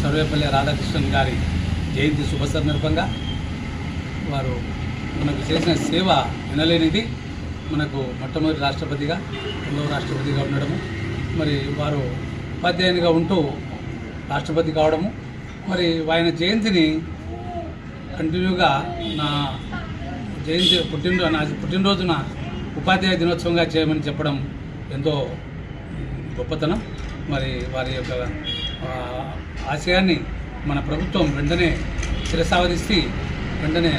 సర్వేపల్లి రాధాకృష్ణన్ గారి జయంతి శుభ సందర్భంగా వారు మనకు చేసిన సేవ వినలేనిది మనకు మొట్టమొదటి రాష్ట్రపతిగా రెండవ రాష్ట్రపతిగా ఉండడము. మరి వారు ఉపాధ్యాయునిగా ఉంటూ రాష్ట్రపతి కావడము. మరి ఆయన జయంతిని కంటిన్యూగా నా జయంతి పుట్టినరోజు నా పుట్టినరోజున ఉపాధ్యాయ దినోత్సవంగా చేయమని చెప్పడం ఎంతో గొప్పతనం. మరి వారి యొక్క ఆశయాన్ని మన ప్రభుత్వం వెంటనే శిరసావధిస్తే వెంటనే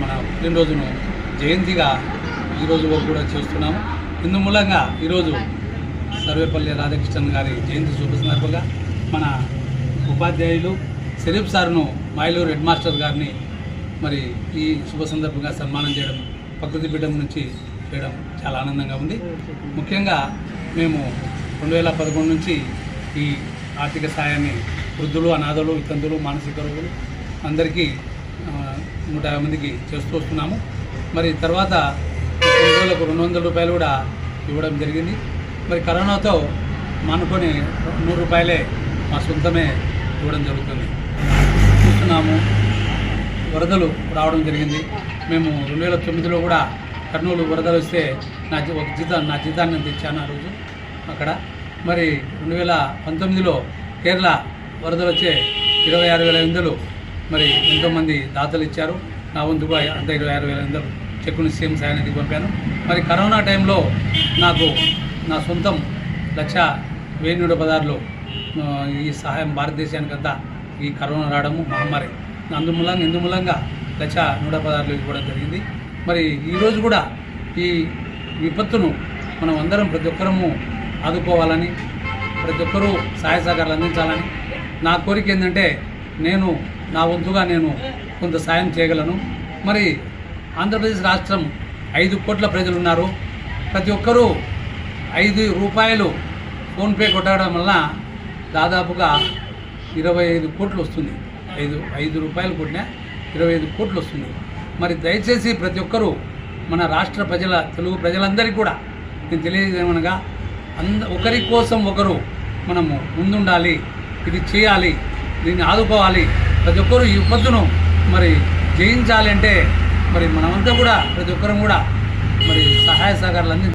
మన పుట్టినరోజును జయంతిగా ఈరోజు కూడా చేస్తున్నాము. ఇందు మూలంగా ఈరోజు సర్వేపల్లి రాధాకృష్ణన్ గారి జయంతి శుభ సందర్భంగా మన ఉపాధ్యాయులు షరీఫ్ సార్ను మైలూరు హెడ్ మాస్టర్ గారిని మరి ఈ శుభ సందర్భంగా సన్మానం చేయడం ప్రకృతి పీఠం నుంచి చేయడం చాలా ఆనందంగా ఉంది. ముఖ్యంగా మేము రెండు వేల పదకొండు నుంచి ఈ ఆర్థిక సాయాన్ని వృద్ధులు అనాథలు వితంతులు మానసిక రోగులు అందరికీ నూట యాభై మందికి చేస్తూ వస్తున్నాము. మరి తర్వాత రోజులకు రెండు వందల రూపాయలు కూడా ఇవ్వడం జరిగింది. మరి కరోనాతో మానుకొని నూరు రూపాయలే మా సొంతమే ఇవ్వడం జరుగుతుంది. చూస్తున్నాము వరదలు రావడం జరిగింది. మేము రెండు వేల తొమ్మిదిలో కూడా కర్నూలు వరదలు వస్తే నా ఒక జీతం నా జీతాన్ని నేను తెచ్చాను ఆ రోజు అక్కడ. మరి రెండు వేల పంతొమ్మిదిలో కేరళ వరదలు వచ్చే ఇరవై ఆరు వేల ఎనిమిదిలు మరి ఎంతోమంది దాతలు ఇచ్చారు. నా వంతుగా అంత ఇరవై ఆరు వేల ఎనిమిదిలు చెక్కుని సీఎం సాయానికి పంపాను. మరి కరోనా టైంలో నాకు నా సొంతం లక్ష వెయ్యి నూట పదార్లు ఈ సహాయం భారతదేశానికంతా ఈ కరోనా రావడము మహమ్మారి. అందుమూలంగా ఇందుమూలంగా లక్ష నూట పదార్లు ఇవ్వడం జరిగింది. మరి ఈరోజు కూడా ఈ విపత్తును మనం అందరం ప్రతి ఒక్కరము ఆదుకోవాలని ప్రతి ఒక్కరూ సహాయ సహకారాలు అందించాలని. నా కోరిక ఏంటంటే నేను నా వంతుగా నేను కొంత సాయం చేయగలను. మరి ఆంధ్రప్రదేశ్ రాష్ట్రం ఐదు కోట్ల ప్రజలు ఉన్నారు ప్రతి ఒక్కరూ ఐదు రూపాయలు ఫోన్పే కొట్టడం వల్ల దాదాపుగా ఇరవై ఐదు కోట్లు వస్తుంది. ఐదు ఐదు రూపాయలు కొట్టినా ఇరవై ఐదు కోట్లు వస్తుంది. మరి దయచేసి ప్రతి ఒక్కరూ మన రాష్ట్ర ప్రజల తెలుగు ప్రజలందరికీ కూడా నేను తెలియజేయమనగా అంద ఒకరి కోసం ఒకరు మనము ముందుండాలి ఇది చేయాలి దీన్ని ఆదుకోవాలి. ప్రతి ఒక్కరు ఈ విపత్తును మరి జయించాలి అంటే మరి మనమంతా కూడా ప్రతి ఒక్కరం కూడా మరి సహాయ సహకారాలు అందించాలి.